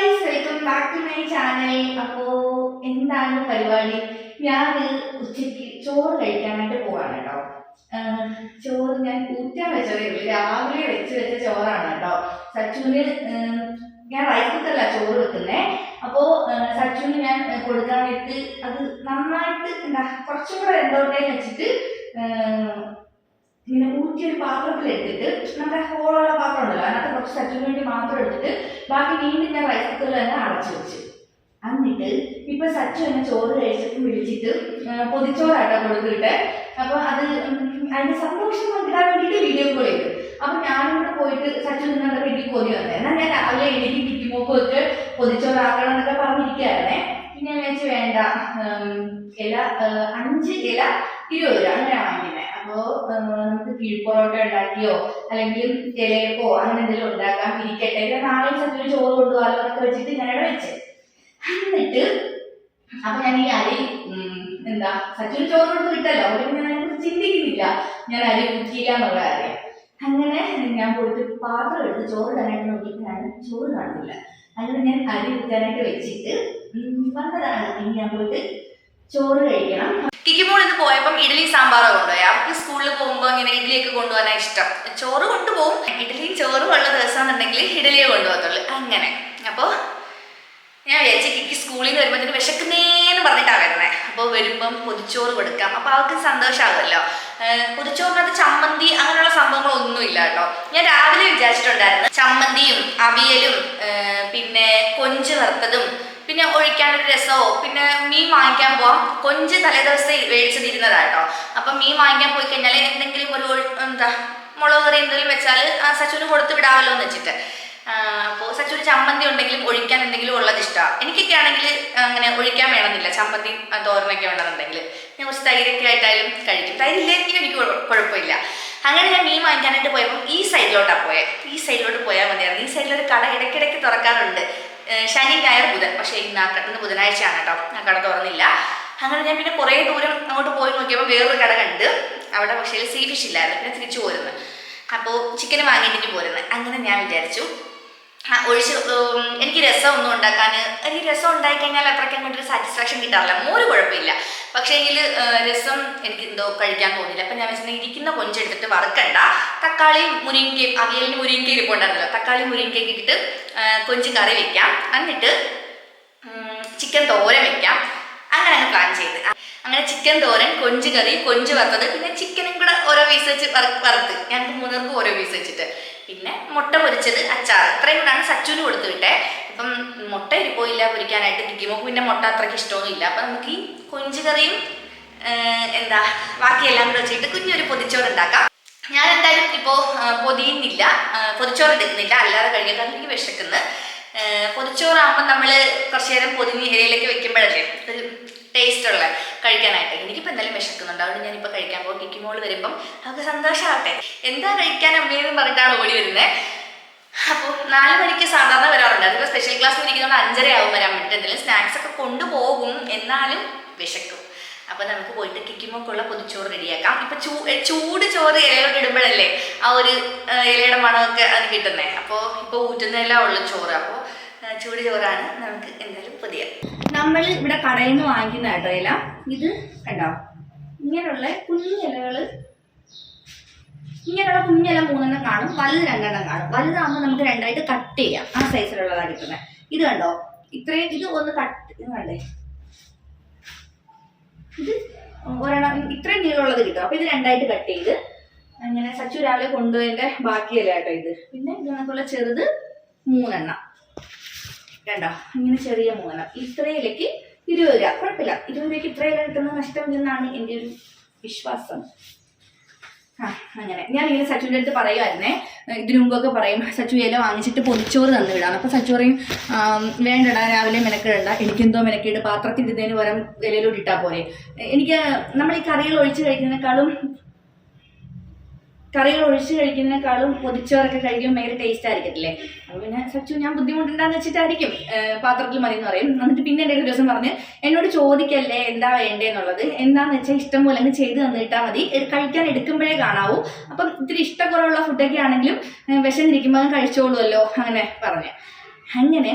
Guys welcome back to my channel അപ്പോ എന്താണ് പരിപാടി? ഞാൻ ഉച്ചയ്ക്ക് ചോറ് കഴിക്കാനായിട്ട് പോവാണ് കേട്ടോ. ചോറ് ഞാൻ ഊറ്റാൻ വെച്ചതേ ഉള്ളൂ. രാവിലെ വെച്ച് വെച്ച ചോറാണ് കേട്ടോ. സച്ചുവിന് ഞാൻ റൈസ് കുക്കറില ചോറ് വെക്കുന്നേ. അപ്പോ സച്ചുവിന് ഞാൻ കൊടുക്കാനായിട്ട് അത് നന്നായിട്ട് എന്താ കുറച്ചും കൂടെ എന്തോട്ടേ വെച്ചിട്ട് ഇങ്ങനെ ഊറ്റിയൊരു പാത്രത്തിൽ എടുത്തിട്ട് നമ്മുടെ ഹോളുള്ള പാത്രം ഉണ്ടല്ലോ അതിനകത്ത് കുറച്ച് സച്ചിന് വേണ്ടി മാത്രം എടുത്തിട്ട് ബാക്കി വീണ്ടും ഞാൻ റൈസ് കുക്കറിൽ തന്നെ അടച്ചു വെച്ചു. എന്നിട്ട് ഇപ്പൊ സച്ചു എന്നെ ചോറ് കഴിച്ചിട്ട് വിളിച്ചിട്ട് പൊതിച്ചോറായിട്ടാണ് കൊടുത്തിട്ട്. അപ്പൊ അത് അതിന്റെ സന്തോഷം പങ്കിടാൻ വേണ്ടിയിട്ട് വീഡിയോ കോൾ ചെയ്തു. അപ്പൊ ഞാനിവിടെ പോയിട്ട് സച്ചു നിങ്ങളുടെ വീട്ടിൽ കൊതി വന്നേ. എന്നാൽ ഞാൻ രാവിലെ എനിക്ക് കിട്ടിമോക്ക് വെച്ച് പൊതിച്ചോറാക്കണം എന്നൊക്കെ പറഞ്ഞിരിക്കുകയായിരുന്നേ. പിന്നെ ഞാൻ വിചാരിച്ചു വേണ്ട ഇല അഞ്ച് ഇല ഇരുപത് രൂപ അങ്ങനെയാണ് വാങ്ങിക്കുന്നത് അപ്പോ നമുക്ക് കീഴ്പ്പൊറോട്ട ഉണ്ടാക്കിയോ അല്ലെങ്കിൽ ഇലയപ്പോ അങ്ങനെ എന്തെങ്കിലും ഉണ്ടാക്കാം ഇരിക്കട്ടെ പിന്നെ നാളെ സച്ചിന് ചോറ് കൊണ്ടുപോകാലോ എന്നൊക്കെ വെച്ചിട്ട് ഞാനവിടെ വെച്ച്. എന്നിട്ട് അപ്പൊ ഞാൻ ഈ അരി എന്താ സച്ചിന് ചോറ് കൊടുത്ത് കിട്ടല്ലോ അതുകൊണ്ട് ഞാൻ അതിനെക്കുറിച്ച് ചിന്തിക്കുന്നില്ല. ഞാൻ അരി ഊറ്റിയില്ല എന്നുള്ള കാര്യം. അങ്ങനെ ഞാൻ പോയിട്ട് പാത്രം എടുത്ത് ചോറ് ഇടാനായിട്ട് നോക്കിയപ്പോഴാണ് ചോറ് കാണുന്നില്ല. അങ്ങനെ ഞാൻ അരി കുത്താനായിട്ട് വെച്ചിട്ട് വന്നതാണ്. ഇനി ഞാൻ പോയിട്ട് ചോറ് കഴിക്കണം. കിക്കിമോൾ ഇന്ന് പോയപ്പം ഇഡ്ഡലി സാമ്പാറോ കൊണ്ടുപോയി അവർക്ക് സ്കൂളിൽ പോകുമ്പോൾ ഇങ്ങനെ ഇഡ്ഡലിയൊക്കെ കൊണ്ടുപോകാനാണ് ഇഷ്ടം. ചോറ് കൊണ്ടുപോകും. ഇഡ്ഡലിയും ചോറും ഉള്ള ദിവസം എന്നുണ്ടെങ്കിൽ ഇഡ്ഡലിയെ കൊണ്ടുപോകത്തുള്ളൂ. അങ്ങനെ. അപ്പോൾ ഞാൻ വിചാരിച്ചു കിക്കി സ്കൂളിൽ നിന്ന് വരുമ്പോഴത്തേന് വിശക്കുന്നേന്ന് പറഞ്ഞിട്ടാണ് വരുന്നത് അപ്പോൾ വരുമ്പം പൊതിച്ചോറ് കൊടുക്കാം. അപ്പോൾ അവർക്ക് സന്തോഷമാകുമല്ലോ പൊതിച്ചോറിനകത്ത് ചമ്മന്തി അങ്ങനെയുള്ള സംഭവങ്ങളൊന്നും ഇല്ല കേട്ടോ. ഞാൻ രാവിലെ വിചാരിച്ചിട്ടുണ്ടായിരുന്നു. ചമ്മന്തിയും അവിയലും പിന്നെ കൊഞ്ച് വറുത്തതും പിന്നെ ഒഴിക്കാനൊരു രസമോ പിന്നെ മീൻ വാങ്ങിക്കാൻ പോവാം. കൊഞ്ച് തലേദിവസത്തെ മേടിച്ചിരുന്നതാ കേട്ടോ അപ്പം മീൻ വാങ്ങിക്കാൻ പോയി കഴിഞ്ഞാൽ എന്തെങ്കിലും ഒരു എന്താ മുളക് കറി എന്തെങ്കിലും വെച്ചാൽ സച്ചുവിന് കൊടുത്ത് വിടാമല്ലോ എന്ന് വെച്ചിട്ട്. അപ്പോൾ സച്ചുവിന് ചമ്മന്തി ഉണ്ടെങ്കിലും ഒഴിക്കാൻ എന്തെങ്കിലും ഉള്ളത് ഇഷ്ടമാണ് എനിക്കൊക്കെ ആണെങ്കിൽ അങ്ങനെ ഒഴിക്കാൻ വേണമെന്നില്ല. ചമ്മന്തി തോരനൊക്കെ വേണമെന്നുണ്ടെങ്കിൽ. ഞാൻ കുറച്ച് തൈരൊക്കെ ആയിട്ടായാലും കഴിക്കും. തൈരില്ലെങ്കിൽ എനിക്ക് കുഴപ്പമില്ല. അങ്ങനെ ഞാൻ മീൻ വാങ്ങിക്കാനായിട്ട് പോയപ്പോൾ ഈ സൈഡിലോട്ടാണ് പോയത് ഈ സൈഡിലോട്ട് പോയാൽ മതിയായിരുന്നു. ഈ സൈഡിലൊരു കട ഇടയ്ക്കിടയ്ക്ക് തുറക്കാറുണ്ട്. ശനി ഞായർ ബുധൻ. പക്ഷെ ഇന്ന് ഇന്ന് ബുധനാഴ്ചയാണ് കേട്ടോ. ആ കട തുറന്നില്ല. അങ്ങനെ ഞാൻ പിന്നെ കുറേ ദൂരം അങ്ങോട്ട് പോയി നോക്കിയപ്പോൾ വേറൊരു കട കണ്ട് അവിടെ പക്ഷേ സീ ഫിഷ് ഇല്ലായിരുന്നു. പിന്നെ തിരിച്ചു പോരുന്നു. അപ്പോൾ ചിക്കൻ വാങ്ങിയിട്ട് പോരുന്നു. അങ്ങനെ ഞാൻ വിചാരിച്ചു ഒഴിച്ച് എനിക്ക് രസം ഒന്നും ഉണ്ടാക്കാൻ എനിക്ക് രസം ഉണ്ടായി കഴിഞ്ഞാൽ അത്രയ്ക്ക് അങ്ങോട്ടൊരു സാറ്റിസ്ഫാക്ഷൻ കിട്ടാറില്ല. മോര് കുഴപ്പമില്ല. പക്ഷേ എങ്കിൽ രസം എനിക്ക് എന്തോ കഴിക്കാൻ തോന്നില്ല അപ്പം ഞാൻ വെച്ചിട്ടുണ്ടെങ്കിൽ ഇരിക്കുന്ന കൊഞ്ചെടുത്തിട്ട് വറുക്കണ്ട. തക്കാളി മുരിങ്ങയും അവിയലിന് മുരിങ്ങയും ഇരിപ്പുണ്ടായിരുന്നല്ലോ. തക്കാളി മുരിങ്ങയൊക്കെ ഇട്ടിട്ട് കൊഞ്ച് കറി വെക്കാം. എന്നിട്ട് ചിക്കൻ തോരൻ വെക്കാം. അങ്ങനെ അങ്ങ് പ്ലാൻ ചെയ്ത്. അങ്ങനെ ചിക്കൻ തോരൻ കൊഞ്ച് കറി കൊഞ്ച് വറുത്തത് പിന്നെ ചിക്കനും കൂടെ ഓരോ പീസ് വെച്ച് വറുത്ത്. ഞങ്ങൾക്ക് മൂന്നർക്കും ഓരോ പീസ് വെച്ചിട്ട്. പിന്നെ മുട്ട പൊരിച്ചത് അച്ചാർ ഇത്രയും കൂടാണ് സച്ചുവിന് കൊടുത്തു വിട്ടേ. ഇപ്പം മുട്ട ഇരിപ്പോയില്ല പൊരിക്കാനായിട്ട് പിന്നെ മുട്ട അത്രയ്ക്ക് ഇഷ്ടമൊന്നുമില്ല. അപ്പം നമുക്ക് ഈ കൊഞ്ചുകറിയും എന്താ ബാക്കിയെല്ലാം കൂടെ വെച്ചിട്ട് കുഞ്ഞൊരു പൊതിച്ചോറ് ഉണ്ടാക്കാം. ഞാൻ എന്തായാലും ഇപ്പോൾ പൊതിയുന്നില്ല. പൊതിച്ചോറ് എടുക്കുന്നില്ല. അല്ലാതെ കഴിക്കാൻ കാരണം എനിക്ക് വിശക്കുന്നത് പൊതിച്ചോറാകുമ്പോൾ നമ്മൾ കുറച്ച് നേരം പൊതിഞ്ഞ് ഇലയിലേക്ക് വെക്കുമ്പോഴല്ലേ ഒരു ടേസ്റ്റ് ഉള്ള കഴിക്കാനായിട്ട്. എനിക്കിപ്പോൾ എന്തായാലും വിശക്കുന്നുണ്ട്. അതുകൊണ്ട് ഞാനിപ്പോൾ കഴിക്കാൻ പോകും. കിക്കിമോൾ വരുമ്പം നമുക്ക് സന്തോഷമാവട്ടെ എന്താ കഴിക്കാൻ അമ്മയെന്ന് പറഞ്ഞിട്ടാണ് ഓടി വരുന്നത് അപ്പോൾ നാല് മണിക്ക് സാധാരണ വരാറുണ്ട്. അതിപ്പോൾ സ്പെഷ്യൽ ക്ലാസ് ഇരിക്കുന്നത് അഞ്ചര ആവും വരാൻ വേണ്ടിയിട്ട് എന്തെങ്കിലും സ്നാക്സ് ഒക്കെ കൊണ്ടുപോകും. എന്നാലും വിശക്കും. അപ്പോൾ നമുക്ക് പോയിട്ട് കിക്കിമോക്കുള്ള പൊതിച്ചോറ് റെഡിയാക്കാം. ഇപ്പം ചൂ ചൂട് ചോറ് ഇലയിലോട്ട് ഇടുമ്പോഴല്ലേ ആ ഒരു ഇലയുടെ മണമൊക്കെ അത് കിട്ടുന്നത് അപ്പോൾ ഇപ്പോൾ ഊറ്റുന്നതല്ല ഉള്ള ചോറ്. അപ്പോൾ ചൂട് ചോറാണ് നമുക്ക് എന്തായാലും പുതിയ. നമ്മൾ ഇവിടെ കടയിൽ നിന്ന് വാങ്ങിക്കുന്ന കേട്ടോ ഇല. ഇത് കണ്ടോ? ഇങ്ങനെയുള്ള കുഞ്ഞു ഇലകൾ ഇങ്ങനെയുള്ള കുഞ്ഞില മൂന്നെണ്ണം കാണും. വലുത് രണ്ടെണ്ണം കാണും. വലുതാകുമ്പോൾ നമുക്ക് രണ്ടായിട്ട് കട്ട് ചെയ്യാം. ആ സൈസിലുള്ളതാണ് കിട്ടുന്നത് ഇത് കണ്ടോ? ഇത്രയും ഇത് ഒന്ന് കട്ട് ഇത് കണ്ടേ? ഇത് ഒരെണ്ണം ഇത്രയും നീളമുള്ളത് കിട്ടും. അപ്പൊ ഇത് രണ്ടായിട്ട് കട്ട് ചെയ്ത് അങ്ങനെ സച്ചു രാവിലെ കൊണ്ടുപോയതിന്റെ ബാക്കിയല്ല കേട്ടോ ഇത്. പിന്നെ ഇതിനകത്തുള്ള ചെറുത് മൂന്നെണ്ണം. കണ്ടോ? ഇങ്ങനെ ചെറിയ മൂന്നെണ്ണം. ഇത്രയിലേക്ക് ഇരുപത് രൂപ. കുഴപ്പമില്ല. ഇരുപത് രൂപയ്ക്ക് ഇത്രയില കിട്ടുന്ന നഷ്ടം എന്നാണ് എന്റെ ഒരു വിശ്വാസം. ആ അങ്ങനെ. ഞാൻ ഇങ്ങനെ സച്ചുവിന്റെ അടുത്ത് പറയുമായിരുന്നേ ഇതിനു മുമ്പൊക്കെ പറയും സച്ചു ഇല വാങ്ങിച്ചിട്ട് പൊതിച്ചോറ് തന്നു വിടാണ് അപ്പോൾ സച്ചു പറയും "ആം, വേണ്ടടാ രാവിലെ മെനക്കിടണ്ട. എനിക്കെന്തോ മെനക്കേട്. പാത്രത്തിൽ ഇടുന്നതിന് പകരം ഇലയിലോട്ട് ഇട്ടാൽ പോരെ. എനിക്ക് നമ്മൾ ഈ കറികൾ ഒഴിച്ച് കഴിക്കുന്നതിനേക്കാളും കറികൾ ഒഴിച്ച് കഴിക്കുന്നതിനേക്കാളും പൊതിച്ചോറൊക്കെ കഴിക്കുമ്പോൾ ഭയങ്കര ടേസ്റ്റ് ആയിരിക്കത്തില്ലേ? അപ്പോൾ പിന്നെ സച്ചു ഞാൻ ബുദ്ധിമുട്ടുണ്ടാന്ന് വെച്ചിട്ടായിരിക്കും പാത്രത്തിൽ മതി എന്ന് പറയും. എന്നിട്ട് പിന്നെ എന്റെ ഒരു ദിവസം പറഞ്ഞ് എന്നോട് ചോദിക്കല്ലേ എന്താ വേണ്ടേന്നുള്ളത് എന്താന്ന് വെച്ചാൽ ഇഷ്ടം പോലെ അങ്ങ് ചെയ്ത് തന്നിട്ടാൽ മതി. കഴിക്കാൻ എടുക്കുമ്പോഴേ കാണാവൂ. അപ്പം ഇത്തിരി ഇഷ്ടക്കുറവുള്ള ഫുഡൊക്കെ ആണെങ്കിലും വിശന്നിരിക്കുമ്പോൾ കഴിച്ചോളുമല്ലോ അങ്ങനെ പറഞ്ഞു. അങ്ങനെ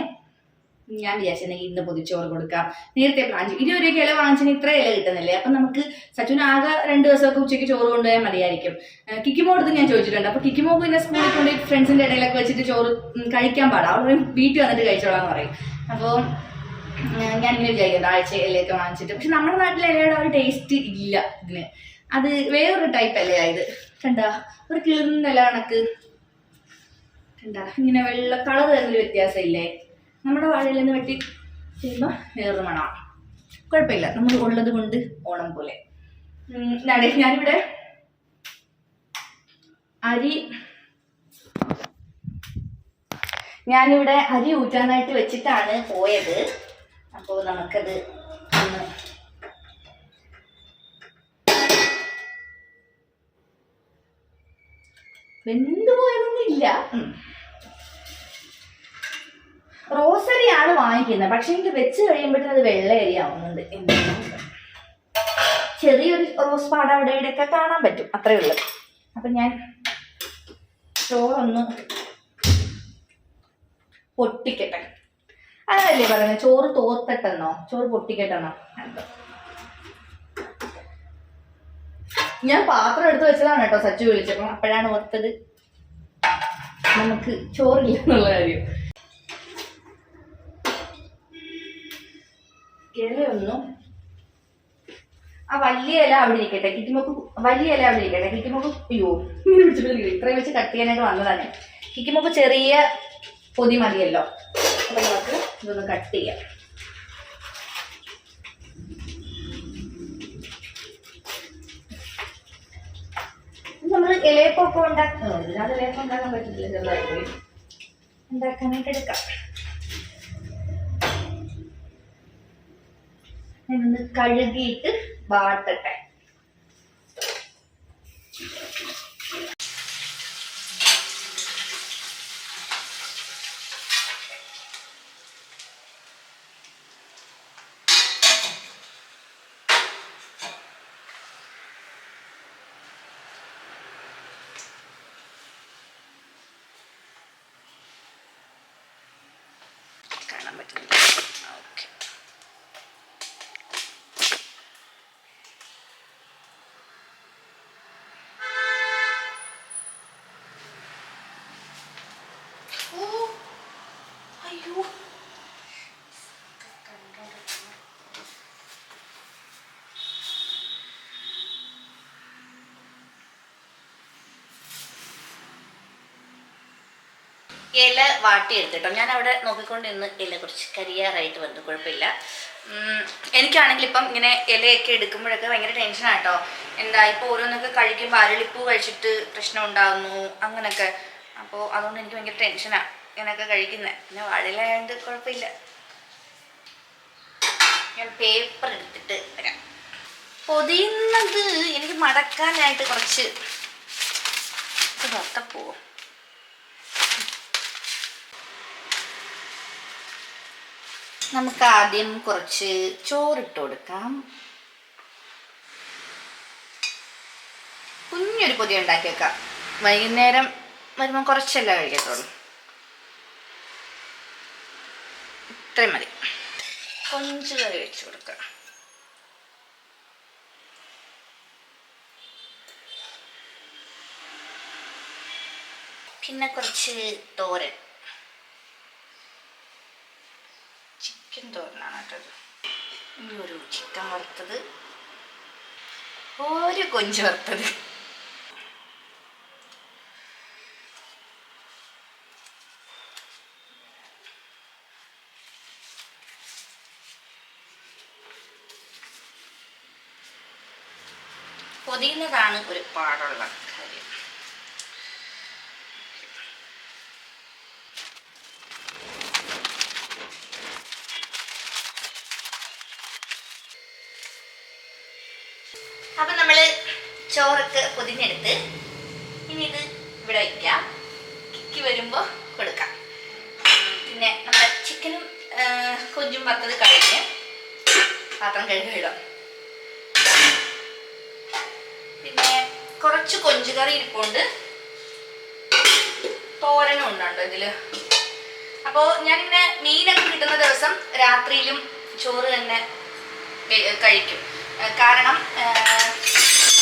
ഞാൻ വിചാരിച്ചിട്ടുണ്ടെങ്കിൽ ഇന്ന് പൊതിച്ചോറ് കൊടുക്കാം. നേരത്തെ പ്ലാൻ ചെയ്യും ഇരുപത് രൂപയ്ക്ക് ഇല വാങ്ങിച്ചാൽ ഇത്ര ഇല കിട്ടുന്നില്ലേ? അപ്പം നമുക്ക് സച്ചുവിന് ആകെ രണ്ട് ദിവസമൊക്കെ ഉച്ചയ്ക്ക് ചോറ് കൊണ്ടുപോയാൽ മതിയായിരിക്കും. കിക്കിമോ കിക്കിമോടത്ത് ഞാൻ ചോദിച്ചിട്ടുണ്ട്. അപ്പോൾ കിക്കിമോ പിന്നെ സ്കൂളിൽ കൊണ്ട് ഫ്രണ്ട്സിന്റെ ഇടയിലൊക്കെ വെച്ചിട്ട് ചോറ് കഴിക്കാൻ പാടാം. അവിടെ പറയും വീട്ടിൽ വന്നിട്ട് കഴിച്ചോളാന്ന് പറയും. അപ്പോൾ ഞാനിങ്ങനെ വിചാരിക്കുന്നത് ആഴ്ച ഇലയൊക്കെ വാങ്ങിച്ചിട്ട്. പക്ഷെ നമ്മുടെ നാട്ടിലെ ഇലയുടെ ഒരു ടേസ്റ്റ് ഇല്ല ഇതിന്. അത് വേറൊരു ടൈപ്പ് ഇലയായത് കണ്ടാ? ഒരു കിളിർന്ന ഇല കണക്ക്. കണ്ടാ? ഇങ്ങനെ വെള്ള കളർ തമ്മിൽ വ്യത്യാസമില്ലേ? നമ്മുടെ വാഴയിൽ നിന്ന് വെട്ടി ചെയ്യുമ്പോൾ വേറൊരു മണമാണ് കുഴപ്പമില്ല. നമ്മൾ ഉള്ളത് കൊണ്ട് ഓണം പോലെ. ഞാനിവിടെ അരി ഞാനിവിടെ അരി ഊറ്റാനായിട്ട് വെച്ചിട്ടാണ് പോയത്. അപ്പോൾ നമുക്കത് ഒന്ന് വെന്ത് പോയതൊന്നുമില്ല ഉം. ആണ് വാങ്ങിക്കുന്നത്. പക്ഷെ എനിക്ക് വെച്ച് കഴിയുമ്പോഴത്തേന് അത് വെള്ള അരി ആവുന്നുണ്ട് ചെറിയൊരു റോസ് പാട അവിടെ ഇവിടെയൊക്കെ കാണാൻ പറ്റും. അത്രേ ഉള്ളൂ. അപ്പൊ ഞാൻ ചോറൊന്ന് പൊട്ടിക്കട്ടെ. അതല്ലേ പറയുന്നത്? ചോറ് തോത്തട്ടെന്നോ ചോറ് പൊട്ടിക്കട്ടെന്നോ. ഞാൻ പാത്രം എടുത്ത് വെച്ചതാണ് കേട്ടോ സച്ചു വിളിച്ചപ്പോൾ അപ്പോഴാണ് ഓർത്തത്. നമുക്ക് ചോറില്ല എന്നുള്ള കാര്യം. ഇലയൊന്നും ആ വലിയ ഇല അവിടെ ഇരിക്കട്ടെ. കിക്കിമോക്ക് വലിയ ഇല അവിടെ ഇരിക്കട്ടെ. കിക്കിമോക്ക് അയ്യോ ഇത്രയും വെച്ച് കട്ട് ചെയ്യാനായിട്ട് വന്നതാണ് കിക്കിമോക്ക് ചെറിയ പൊതി മതിയല്ലോ. അപ്പൊ നമുക്ക് ഇതൊന്ന് കട്ട് ചെയ്യാം. നമ്മൾ ഇലയപ്പൊക്കെ ഉണ്ടാക്കുന്നത് ഇതിനകത്ത് ഇലയപ്പം ഉണ്ടാക്കാൻ പറ്റില്ല ചെറുതായിട്ട്. ഉണ്ടാക്കാനായിട്ട് എടുക്കാം. ഞാനൊന്ന് കഴുകിയിട്ട് വാട്ടട്ടെ ഇല വാട്ടിയെടുത്തിട്ടോ. ഞാൻ അവിടെ നോക്കിക്കൊണ്ടിരുന്ന് ഇല കുറച്ച് കരിയാറായിട്ട് വന്നു. കുഴപ്പമില്ല. എനിക്കാണെങ്കിൽ ഇപ്പം ഇങ്ങനെ ഇലയൊക്കെ എടുക്കുമ്പോഴൊക്കെ ഭയങ്കര ടെൻഷനാട്ടോ എന്താ ഇപ്പോൾ ഓരോന്നൊക്കെ കഴിക്കുമ്പോൾ അരളിപ്പൂ കഴിച്ചിട്ട് പ്രശ്നം ഉണ്ടാകുന്നു അങ്ങനെയൊക്കെ അപ്പോൾ അതുകൊണ്ട് എനിക്ക് ഭയങ്കര ടെൻഷനാണ് ഇങ്ങനെയൊക്കെ കഴിക്കുന്നത് പിന്നെ വാഴയിലായതുകൊണ്ട് കുഴപ്പമില്ല. ഞാൻ പേപ്പർ എടുത്തിട്ട് വരാം. പൊതിയുന്നത് എനിക്ക് മടക്കാനായിട്ട് കുറച്ച് ഇത് മൊത്തപ്പോവോ നമുക്ക് ആദ്യം കുറച്ച് ചോറിട്ട് കൊടുക്കാം. കുഞ്ഞൊരു പൊതി ഉണ്ടാക്കി വെക്കാം. വൈകുന്നേരം വരുമ്പോൾ കുറച്ചല്ല കഴിക്കത്തുള്ളൂ. ഇത്രയും മതി. കൊഞ്ച് കറി വെച്ച് കൊടുക്കാം. പിന്നെ കുറച്ച് തോരൻ. ചിക്കൻ തോരനാണ് കേട്ടത് ഒരു ചിക്കൻ വറുത്തത്. ഒരു കൊഞ്ച് വറുത്തത്. പൊതിയുന്നതാണ് ഒരു പാടുള്ള കാര്യം. അപ്പൊ നമ്മൾ ചോറൊക്കെ പൊതിഞ്ഞെടുത്ത് ഇനി ഇത് ഇവിടെ വയ്ക്കാം കിക്കി വരുമ്പോ കൊടുക്കാം. പിന്നെ നമ്മുടെ ചിക്കനും കൊഞ്ചും വറുത്തത് കഴിഞ്ഞ് പാത്രം കഴുകിടാം പിന്നെ കുറച്ച് കൊഞ്ചുകറി ഇരിപ്പുണ്ട്. തോരനും ഉണ്ടോ ഇതിൽ. അപ്പോൾ ഞാനിങ്ങനെ മീനൊക്കെ കിട്ടുന്ന ദിവസം രാത്രിയിലും ചോറ് തന്നെ കഴിക്കും. കാരണം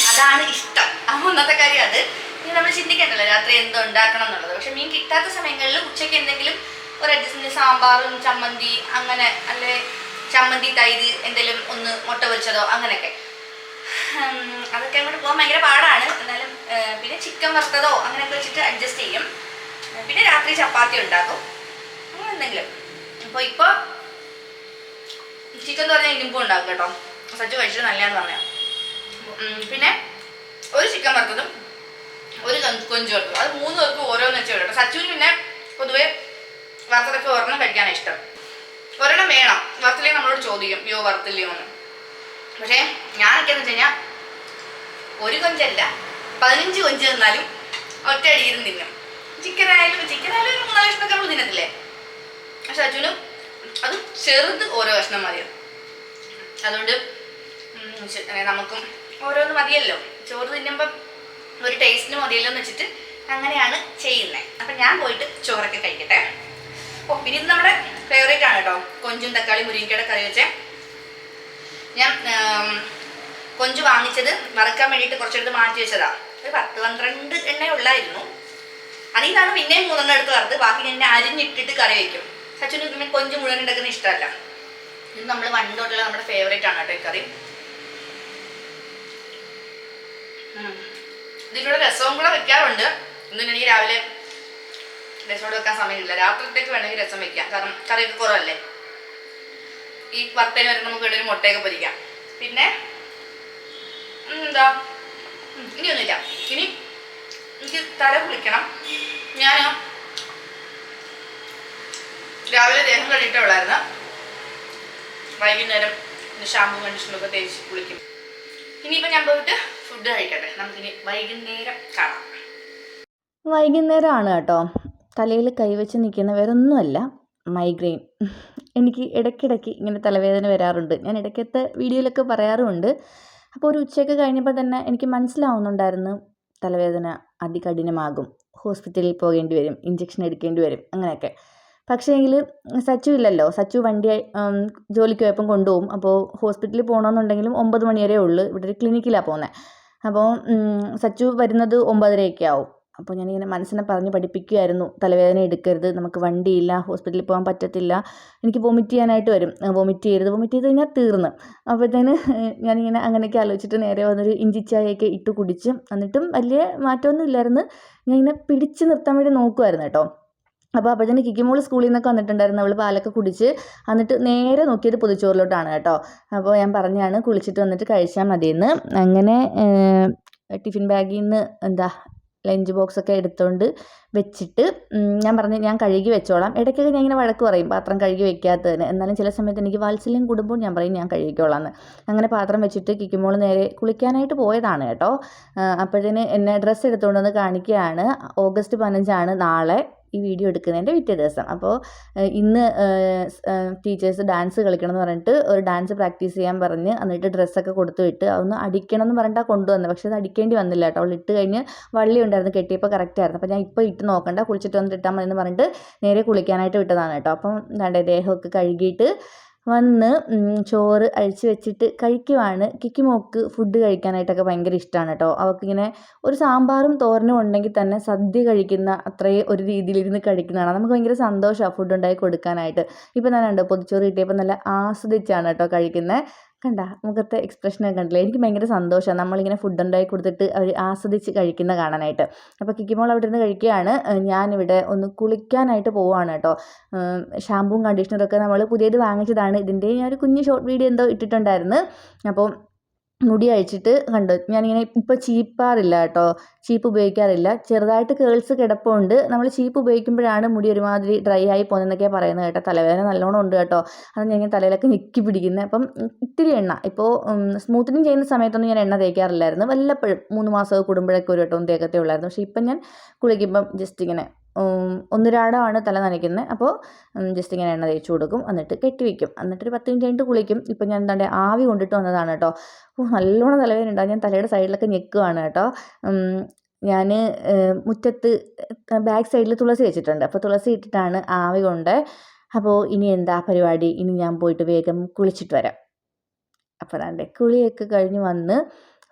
അതാണ് ഇഷ്ടം. ഒന്നാമത്തെ കാര്യം അത്. ഇനി നമ്മൾ ചിന്തിക്കണ്ടല്ലോ രാത്രി എന്തോ ഉണ്ടാക്കണം എന്നുള്ളത്. പക്ഷെ മീൻ കിട്ടാത്ത സമയങ്ങളിൽ ഉച്ചയ്ക്ക് എന്തെങ്കിലും ഒരു അഡ്ജസ്റ്റ് സാമ്പാറും ചമ്മന്തി അങ്ങനെ അല്ലെ ചമ്മന്തി തൈര് എന്തെങ്കിലും ഒന്ന് മുട്ട പൊരിച്ചതോ അങ്ങനെയൊക്കെ. അതൊക്കെ അങ്ങോട്ട് പോകാൻ ഭയങ്കര പാടാണ്. എന്നാലും പിന്നെ ചിക്കൻ വറുത്തതോ അങ്ങനെയൊക്കെ വെച്ചിട്ട് അഡ്ജസ്റ്റ് ചെയ്യും. പിന്നെ രാത്രി ചപ്പാത്തി ഉണ്ടാക്കും. അങ്ങനെ എന്തെങ്കിലും. അപ്പോൾ ഇപ്പോൾ ചിക്കൻ എന്ന് പറഞ്ഞാൽ ഇനിയിപ്പോൾ ഉണ്ടാക്കും കേട്ടോ. സജ്ജു കഴിച്ചിട്ട് നല്ലതെന്ന് പറയാം പിന്നെ ഒരു ചിക്കൻ വറുത്തതും ഒരു കൊഞ്ച് വറുത്തതും. അത് മൂന്ന് പേർക്ക് ഓരോന്ന് വെച്ച് കേട്ടോ സച്ചുവിന് പിന്നെ പൊതുവേ വറുത്തതൊക്കെ ഒരെണ്ണം കഴിക്കാനാണ് ഇഷ്ടം. ഒരെണ്ണം വേണം. വറുത്തില്ലെങ്കിൽ നമ്മളോട് ചോദിക്കും. യോ വറുത്തില്ലയോ എന്ന് പക്ഷേ ഞാനൊക്കെ എന്ന് വെച്ച് കഴിഞ്ഞാൽ ഒരു കൊഞ്ചല്ല പതിനഞ്ച് കൊഞ്ച് തന്നാലും ഒറ്റ അടിയിലും തിന്നും. ചിക്കൻ ആയാലും ചിക്കൻ ആയാലും ഒരു മൂന്നാൽ കഷ്ണമൊക്കെ നമ്മൾ തിന്നത്തില്ലേ? പക്ഷെ അച്ഛനും അത് ചെറുത് ഓരോ കഷ്ണം മതിയോ അതുകൊണ്ട് നമുക്കും ഓരോന്ന് മതിയല്ലോ. ചോറ് തിന്നുമ്പം ഒരു ടേസ്റ്റിന് മതിയല്ലോ എന്ന് വെച്ചിട്ട് അങ്ങനെയാണ് ചെയ്യുന്നത് അപ്പം ഞാൻ പോയിട്ട് ചോറൊക്കെ കഴിക്കട്ടെ. ഓ പിന്നെ ഇത് നമ്മുടെ ഫേവറേറ്റ് ആണ് കേട്ടോ കൊഞ്ചും തക്കാളി മുരിങ്ങയുടെ കറി വെച്ചേ. ഞാൻ കൊഞ്ച് വാങ്ങിച്ചത് വറക്കാൻ വേണ്ടിയിട്ട് കുറച്ചെടുത്ത് മാറ്റി വെച്ചതാ. ഒരു പത്ത് പന്ത്രണ്ട് എണ്ണ ഉള്ളായിരുന്നു. അതിൽ നിന്നാണ് പിന്നെയും മൂന്നെണ്ണം എടുത്ത് വറുത്ത്. ബാക്കി ഞാൻ അരിഞ്ഞിട്ടിട്ട് കറി വയ്ക്കും സച്ചിന് കൊഞ്ച് മുഴുവൻ ഉണ്ടാക്കുന്ന ഇഷ്ടമല്ല. ഇത് നമ്മൾ വണ്ടോട്ടുള്ള നമ്മുടെ ഫേവറേറ്റ് ആണ് കേട്ടോ ഈ കറി. ഇതിലൂടെ രസവും കൂടെ വെക്കാറുണ്ട്. ഇന്നും എനിക്ക് രാവിലെ രസോട് വെക്കാൻ സമയമില്ല. രാത്രിത്തേക്ക് വേണമെങ്കിൽ രസം വെക്കാം. കാരണം കറിയൊക്കെ കുറവല്ലേ? ഈ വറുത്തതിന് വരെ നമുക്ക് ഇവിടെ ഒരു മുട്ടയൊക്കെ പൊരിക്കാം. പിന്നെ എന്താ? ഇനിയൊന്നുമില്ല. ഇനി എനിക്ക് തല കുളിക്കണം. ഞാൻ രാവിലെ ദേഹം കഴിഞ്ഞിട്ട് ഉള്ളായിരുന്നു വൈകുന്നേരം ഷാമ്പു കണ്ടീഷണറൊക്കെ തേച്ച് കുളിക്കും. ഇനിയിപ്പോൾ ഞാൻ പോയിട്ട് ഫുഡ് കഴിക്കട്ടെ നമുക്കിനി വൈകുന്നേരം കാണാം. വൈകുന്നേരമാണ് കേട്ടോ. തലയിൽ കൈവച്ച് നിൽക്കുന്ന വേറൊന്നുമല്ല മൈഗ്രെയിൻ എനിക്ക് ഇടയ്ക്കിടയ്ക്ക് ഇങ്ങനെ തലവേദന വരാറുണ്ട്. ഞാൻ ഇടയ്ക്കത്തെ വീഡിയോയിലൊക്കെ പറയാറുമുണ്ട്. അപ്പോൾ ഒരു ഉച്ചയ്ക്ക് കഴിഞ്ഞപ്പോൾ തന്നെ എനിക്ക് മനസ്സിലാവുന്നുണ്ടായിരുന്നു തലവേദന അതികഠിനമാകും. ഹോസ്പിറ്റലിൽ പോകേണ്ടി വരും ഇഞ്ചക്ഷൻ എടുക്കേണ്ടി വരും അങ്ങനെയൊക്കെ. പക്ഷേ എങ്കിൽ സച്ചു ഇല്ലല്ലോ. സച്ചു വണ്ടി ജോലിക്ക് പോയപ്പം കൊണ്ടുപോകും. അപ്പോൾ ഹോസ്പിറ്റലിൽ പോകണമെന്നുണ്ടെങ്കിലും ഒമ്പത് മണി വരെ ഉള്ളൂ. ഇവിടെ ഒരു ക്ലിനിക്കിലാണ് പോകുന്നത് അപ്പോൾ സച്ചു വരുന്നത് ഒമ്പതരയൊക്കെ ആവും. അപ്പോൾ ഞാനിങ്ങനെ മനസ്സിനെ പറഞ്ഞ് പഠിപ്പിക്കുമായിരുന്നു തലവേദന എടുക്കരുത് നമുക്ക് വണ്ടിയില്ല ഹോസ്പിറ്റലിൽ പോകാൻ പറ്റത്തില്ല. എനിക്ക് വോമിറ്റ് ചെയ്യാനായിട്ട് വരും. വോമിറ്റ് ചെയ്യരുത് വൊമിറ്റ് ചെയ്ത് കഴിഞ്ഞാൽ തീർന്ന്. അപ്പോഴത്തേന് ഞാനിങ്ങനെ അങ്ങനെയൊക്കെ ആലോചിച്ചിട്ട് നേരെ വന്നൊരു ഇഞ്ചി ചായയൊക്കെ ഇട്ട് കുടിച്ച് എന്നിട്ടും വലിയ മാറ്റമൊന്നും ഇല്ലായിരുന്നു. ഞാനിങ്ങനെ പിടിച്ച് നിർത്താൻ വേണ്ടി നോക്കുമായിരുന്നു കേട്ടോ. അപ്പോൾ അപ്പോഴത്തേന് കിക്കിമോൾ സ്കൂളിൽ നിന്നൊക്കെ വന്നിട്ടുണ്ടായിരുന്നു. അവൾ പാലൊക്കെ കുടിച്ച് എന്നിട്ട് നേരെ നോക്കിയത് പൊതിച്ചോറിലോട്ടാണ് കേട്ടോ. അപ്പോൾ ഞാൻ പറഞ്ഞാണ് കുളിച്ചിട്ട് വന്നിട്ട് കഴിച്ചാൽ മതിയെന്ന്. അങ്ങനെ ടിഫിൻ ബാഗിൽ നിന്ന് എന്താ ലഞ്ച് ബോക്സ് ഒക്കെ എടുത്തുകൊണ്ട് വെച്ചിട്ട് ഞാൻ പറഞ്ഞു ഞാൻ കഴുകി വെച്ചോളാം. ഇടയ്ക്കൊക്കെ ഞാൻ ഇങ്ങനെ വഴക്ക് പറയും പാത്രം കഴുകി വെക്കാത്തതിന്. എന്നാലും ചില സമയത്ത് എനിക്ക് വാത്സല്യം കൂടുമ്പോൾ ഞാൻ പറയും ഞാൻ കഴുകിക്കോളാം എന്ന് അങ്ങനെ പാത്രം വെച്ചിട്ട് കിക്കുമ്പോൾ നേരെ കുളിക്കാനായിട്ട് പോയതാണ് കേട്ടോ. അപ്പോഴത്തേന് എന്നെ ഡ്രസ്സ് എടുത്തുകൊണ്ടൊന്ന് കാണിക്കുകയാണ് ഓഗസ്റ്റ് പതിനഞ്ചാണ് നാളെ. ഈ വീഡിയോ എടുക്കുന്നതിന്റെ പിറ്റേ ദിവസം. അപ്പോൾ ഇന്ന് ടീച്ചേഴ്സ് ഡാൻസ് കളിക്കണം എന്ന് പറഞ്ഞിട്ട് ഒരു ഡാൻസ് പ്രാക്ടീസ് ചെയ്യാൻ പറഞ്ഞ് എന്നിട്ട് ഡ്രസ്സൊക്കെ കൊടുത്തു വിട്ട് അതൊന്ന് അടിക്കണം എന്ന് പറഞ്ഞിട്ടാണ് കൊണ്ടുവന്നത്. പക്ഷേ അത് അടിക്കേണ്ടി വന്നില്ല കേട്ടോ. അവൾ ഇട്ട് കഴിഞ്ഞ് വള്ളി ഉണ്ടായിരുന്നു കെട്ടിയപ്പോൾ കറക്റ്റ് ആയിരുന്നു. അപ്പോൾ ഞാൻ ഇപ്പോൾ ഇട്ട് നോക്കണ്ട. കുളിച്ചിട്ട് വന്നിട്ട് ഇട്ടാൽ മതി എന്ന് പറഞ്ഞിട്ട് നേരെ കുളിക്കാനായിട്ട് വിട്ടതാണ് കേട്ടോ. അപ്പം ദേഹമൊക്കെ കഴുകിയിട്ട് വന്ന് ചോറ് അഴിച്ച് വെച്ചിട്ട് കഴിക്കുവാണ്. കിക്കിമോക്ക് ഫുഡ് കഴിക്കാനായിട്ടൊക്കെ ഭയങ്കര ഇഷ്ടമാണ് കേട്ടോ അവൾക്കിങ്ങനെ ഒരു സാമ്പാറും തോരനും ഉണ്ടെങ്കിൽ തന്നെ സദ്യ കഴിക്കുന്ന അത്രയും ഒരു രീതിയിലിരുന്ന് കഴിക്കുന്നതാണ്. നമുക്ക് ഭയങ്കര സന്തോഷമാണ് ഫുഡ് ഉണ്ടാക്കി കൊടുക്കാനായിട്ട്. ഇപ്പം ഞാൻ കണ്ടോ പൊതിച്ചോറ് കിട്ടിയപ്പോൾ നല്ല ആസ്വദിച്ചാണ് കേട്ടോ കഴിക്കുന്നത് കണ്ട മുഖത്തെ എക്സ്പ്രഷനൊക്കെ കണ്ടില്ലേ? എനിക്ക് ഭയങ്കര സന്തോഷമാണ്. നമ്മളിങ്ങനെ ഫുഡ് ഉണ്ടാക്കി കൊടുത്തിട്ട് അവർ ആസ്വദിച്ച് കഴിക്കുന്ന കാണാനായിട്ട്. അപ്പോൾ കിക്കിമോൾ അവിടെ ഇരുന്ന് കഴിക്കുകയാണ്. ഞാനിവിടെ ഒന്ന് കുളിക്കാനായിട്ട് പോവുകയാണ് കേട്ടോ. ഷാമ്പുവും കണ്ടീഷണറൊക്കെ നമ്മൾ പുതിയത് വാങ്ങിച്ചതാണ്. ഇതിന്റെ ഞാൻ ഒരു കുഞ്ഞ് ഷോർട്ട് വീഡിയോ എന്തോ ഇട്ടിട്ടുണ്ടായിരുന്നു. അപ്പോൾ മുടി അഴിച്ചിട്ട് കണ്ടു. ഞാനിങ്ങനെ ഇപ്പോൾ ചീപ്പാറില്ല കേട്ടോ. ചീപ്പ് ഉപയോഗിക്കാറില്ല. ചെറുതായിട്ട് കേൾസ് കിടപ്പുണ്ട്. നമ്മൾ ചീപ്പ് ഉപയോഗിക്കുമ്പോഴാണ് മുടി ഒരുമാതിരി ഡ്രൈ ആയി പോകുന്നതെന്നൊക്കെ പറയുന്നത് കേട്ടോ. തലവേദന നല്ലോണം ഉണ്ട് കേട്ടോ. അത് ഞാൻ ഇങ്ങനെ തലയിലൊക്കെ ഞെക്കി പിടിക്കുന്നത് അപ്പം ഇത്തിരി എണ്ണ. ഇപ്പോൾ സ്മൂത്തനിങ് ചെയ്യുന്ന സമയത്തൊന്നും ഞാൻ എണ്ണ തേക്കാറില്ലായിരുന്നു. വല്ലപ്പോഴും മൂന്ന് മാസമൊക്കെ കൂടുമ്പോഴൊക്കെ ഒരു വട്ടം തേക്കത്തേ ഉള്ളായിരുന്നു. പക്ഷേ ഇപ്പം ഞാൻ കുളിക്കുമ്പം ജസ്റ്റ് ഇങ്ങനെ ഒന്നുരാടമാണ് തല നനയ്ക്കുന്നത് അപ്പോൾ ജസ്റ്റ് ഇങ്ങനെ എണ്ണ തേച്ച് കൊടുക്കും. എന്നിട്ട് കെട്ടി എന്നിട്ട് ഒരു പത്ത് മിനിറ്റ് കഴിഞ്ഞിട്ട് കുളിക്കും. ഇപ്പം ഞാൻ എന്താണ്ട് ആവി കൊണ്ടിട്ട് വന്നതാണ് കേട്ടോ. ഓ നല്ലോണം തലവേദന ഉണ്ടാകും ഞാൻ തലയുടെ സൈഡിലൊക്കെ ഞെക്കുവാണ് കേട്ടോ. ഞാൻ മുറ്റത്ത് ബാക്ക് സൈഡിൽ തുളസി വെച്ചിട്ടുണ്ട്. അപ്പോൾ തുളസി ഇട്ടിട്ടാണ് ആവി കൊണ്ട്. അപ്പോൾ ഇനി എന്താ പരിപാടി? ഇനി ഞാൻ പോയിട്ട് വേഗം കുളിച്ചിട്ട് വരാം. അപ്പോൾ അതാണ്ട് കുളിയൊക്കെ കഴിഞ്ഞ് വന്ന്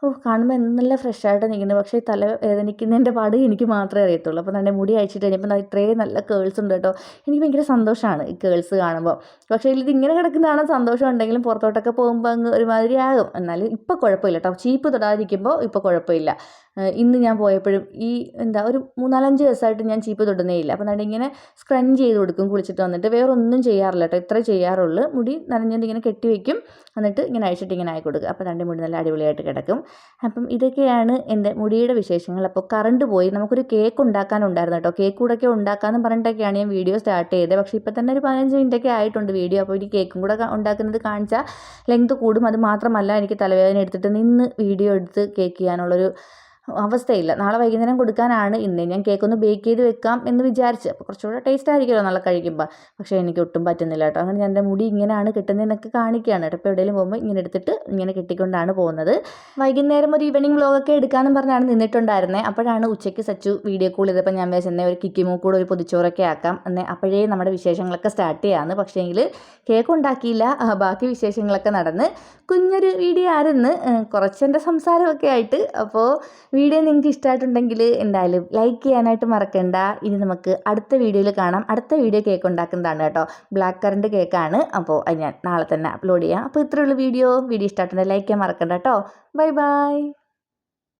ഓ കാണുമ്പോൾ നല്ല ഫ്രഷ് ആയിട്ട് നിൽക്കുന്നത് പക്ഷേ തല വേദനിക്കുന്നതിന്റെ പാട് എനിക്ക് മാത്രമേ അറിയത്തുള്ളൂ. അപ്പോൾ എന്റെ മുടി അയച്ചിട്ട് കഴിഞ്ഞപ്പോൾ ഇത്രയും നല്ല കേൾസ് ഉണ്ട് കേട്ടോ. എനിക്ക് ഭയങ്കര സന്തോഷമാണ് ഈ കേൾസ് കാണുമ്പോൾ പക്ഷേ ഇതിങ്ങനെ കിടക്കുന്നതാണ് സന്തോഷം ഉണ്ടെങ്കിലും പുറത്തോട്ടൊക്കെ പോകുമ്പോൾ അങ്ങ് ഒരുമാതിരി ആകും. എന്നാലും ഇപ്പോൾ കുഴപ്പമില്ല കേട്ടോ. ചീപ്പ് തൊടാതിരിക്കുമ്പോൾ ഇപ്പോൾ കുഴപ്പമില്ല. ഇന്ന് ഞാൻ പോയപ്പോഴും ഈ എന്താ ഒരു മൂന്നാലഞ്ച് ദിവസമായിട്ട് ഞാൻ ചീപ്പ് തൊടുന്നേ ഇല്ല. അപ്പോൾ എന്നിട്ട് ഇങ്ങനെ സ്ക്രഞ്ച് ചെയ്ത് കൊടുക്കും കുളിച്ചിട്ട് വന്നിട്ട്. വേറെ ഒന്നും ചെയ്യാറില്ല കേട്ടോ ഇത്രേ ചെയ്യാറുള്ളൂ. മുടി നനഞ്ഞിട്ട് ഇങ്ങനെ കെട്ടി വെക്കും. എന്നിട്ട് ഇങ്ങനെ അഴിച്ചിട്ട് ഇങ്ങനെ ആയി കൊടുക്കും. അപ്പോൾ രണ്ട് മുടി നല്ല അടിപൊളിയായിട്ട് കിടക്കും. അപ്പം ഇതൊക്കെയാണ് എന്റെ മുടിയുടെ വിശേഷങ്ങൾ. അപ്പോൾ കറണ്ട് പോയി. നമുക്കൊരു കേക്ക് ഉണ്ടാക്കാനുണ്ടായിരുന്നു കേട്ടോ കേക്ക് കൂടെയൊക്കെ ഉണ്ടാക്കാമെന്ന് പറഞ്ഞിട്ടൊക്കെയാണ് ഞാൻ വീഡിയോ സ്റ്റാർട്ട് ചെയ്തത്. പക്ഷേ ഇപ്പോൾ തന്നെ ഒരു പതിനഞ്ച് മിനിറ്റൊക്കെ ആയിട്ടുണ്ട് വീഡിയോ. അപ്പോൾ ഇനി കേക്കും കൂടെ ഉണ്ടാക്കുന്നത് കാണിച്ചാൽ ലെങ്ത് കൂടും. അത് മാത്രമല്ല എനിക്ക് തലവേദന എടുത്തിട്ട് നിന്ന് വീഡിയോ എടുത്ത് കേക്ക് ചെയ്യാനുള്ളൊരു അവസ്ഥയില്ല. നാളെ വൈകുന്നേരം കൊടുക്കാനാണ് ഇന്ന്. ഞാൻ കേക്ക് ഒന്ന് ബേക്ക് ചെയ്ത് വെക്കാം എന്ന് വിചാരിച്ച്. അപ്പോൾ കുറച്ചുകൂടെ ടേസ്റ്റ് ആയിരിക്കുമല്ലോ നല്ല കഴിക്കുമ്പോൾ പക്ഷേ എനിക്ക് ഒട്ടും പറ്റുന്നില്ല കേട്ടോ. അങ്ങനെ ഞാൻ എന്റെ മുടി ഇങ്ങനെയാണ് കിട്ടുന്നതെന്നൊക്കെ കാണിക്കുകയാണ് കേട്ടോ. ഇപ്പോൾ എവിടെയെങ്കിലും പോകുമ്പോൾ ഇങ്ങനെ എടുത്തിട്ട് ഇങ്ങനെ കെട്ടിക്കൊണ്ടാണ് പോകുന്നത്. വൈകുന്നേരം ഒരു ഈവനിങ് വ്ളോഗൊക്കെ എടുക്കാമെന്ന് പറഞ്ഞാണ് നിന്നിട്ടുണ്ടായിരുന്നത് അപ്പോഴാണ് ഉച്ചയ്ക്ക് സച്ചു വീഡിയോ കോൾ ചെയ്തപ്പോൾ ഞാൻ വിചാരിച്ചെന്നെ ഒരു കിക്കിമൂ കൂടെ ഒരു പൊതിച്ചോറൊക്കെ ആക്കാം. എന്നെ അപ്പോഴേ നമ്മുടെ വിശേഷങ്ങളൊക്കെ സ്റ്റാർട്ട് ചെയ്യാമെന്ന് പക്ഷേങ്കിൽ കേക്ക് ഉണ്ടാക്കിയില്ല. ബാക്കി വിശേഷങ്ങളൊക്കെ നടന്ന്. കുഞ്ഞൊരു വീഡിയോ ആയിരുന്നു. കുറച്ചെന്റെ സംസാരമൊക്കെ ആയിട്ട്. അപ്പോൾ വീഡിയോ നിങ്ങൾക്ക് ഇഷ്ടമായിട്ടുണ്ടെങ്കിൽ എന്തായാലും ലൈക്ക് ചെയ്യാനായിട്ട് മറക്കണ്ട. ഇനി നമുക്ക് അടുത്ത വീഡിയോയിൽ കാണാം. അടുത്ത വീഡിയോ കേക്ക് ഉണ്ടാക്കുന്നതാണ് കേട്ടോ. ബ്ലാക്ക് കറണ്ട് കേക്കാണ് അപ്പോൾ അത് ഞാൻ നാളെ തന്നെ അപ്ലോഡ് ചെയ്യാം. അപ്പോൾ ഇത്രയുള്ള വീഡിയോ. വീഡിയോ ഇഷ്ടമായിട്ടുണ്ടെങ്കിൽ ലൈക്ക് ചെയ്യാൻ മറക്കണ്ട കേട്ടോ. Bye bye